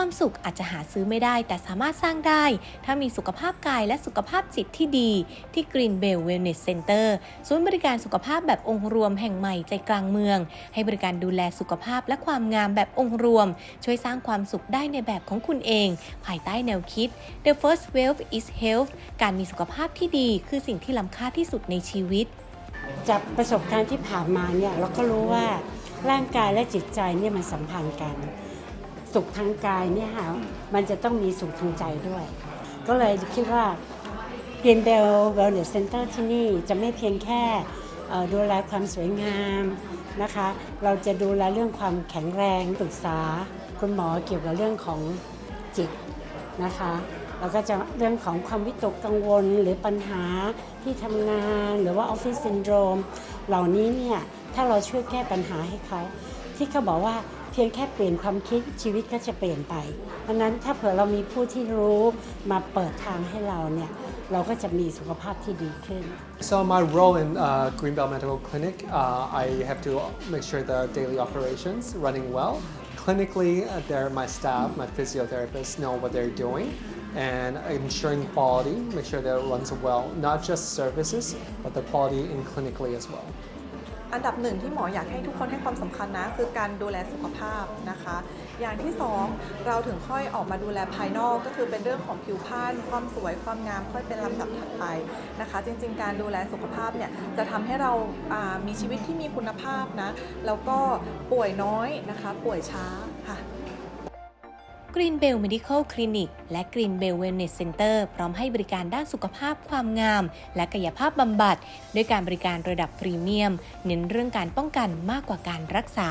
ความสุขอาจจะหาซื้อไม่ได้ แต่สามารถสร้างได้ ถ้ามีสุขภาพกายและสุขภาพจิตที่ดี ที่ Green Bell Wellness Center ศูนย์บริการสุขภาพแบบองค์รวมแห่งใหม่ใจกลางเมือง ให้บริการดูแลสุขภาพและความงามแบบองค์รวม ช่วยสร้างความสุขได้ในแบบของคุณเอง ภายใต้แนวคิด The first wealth is health การมีสุขภาพที่ดี คือสิ่งที่ล้ำค่าที่สุดในชีวิต จากประสบการณ์ที่ผ่านมาเนี่ยเราก็รู้ว่าร่างกายและจิตใจเนี่ยมันสัมพันธ์กัน สุขทางกายเนี่ยค่ะมันจะต้องมีสุขทางใจด้วย ก็เลยคิดว่า Green Bell Wellness Center ที่นี่จะไม่เพียงแค่ดูแลความสวยงามนะคะ เราจะดูแลเรื่องความแข็งแรงปรึกษาคุณหมอเกี่ยวกับเรื่องของจิตนะคะแล้วก็จะเรื่องของความวิตกกังวลหรือปัญหาที่ทำงานหรือว่าออฟฟิศซินโดรมเหล่านี้เนี่ยถ้าเราช่วยแก้ปัญหาให้เขา ที่เขาบอกว่า พียงแค่เปลี่ยนความคิดชีวิตก็จะเปลี่ยนไป เพราะนั้นถ้าเผื่อเรามีผู้ที่รู้มาเปิดทางให้เราเนี่ยเราก็จะมีสุขภาพที่ดีขึ้น So my role in uh, Greenbelt Medical Clinic, uh, I have to make sure the daily operations running well. Clinically, they're my staff, my physiotherapists know what they're doing, and ensuring quality, make sure that it runs well, not just services, but the quality in clinically as well. อันดับหนึ่งที่หมออยากให้ทุกคนให้ความสำคัญนะ คือการดูแลสุขภาพนะคะ อย่างที่สองเราถึงค่อยออกมาดูแลภายนอกก็คือเป็นเรื่องของผิวพรรณความสวยความงามค่อยเป็นลำดับถัดไปนะคะ จริง ๆ การดูแลสุขภาพเนี่ยจะทำให้เราามีชีวิตที่มีคุณภาพนะ แล้วก็ป่วยน้อยนะคะ ป่วยช้าค่ะ Green Bell Medical Clinic และ Green Bell Wellness Center พร้อมให้บริการด้านสุขภาพความงาม และกายภาพบำบัด ด้วยการบริการระดับพรีเมียม เน้นเรื่องการป้องกันมากกว่าการรักษา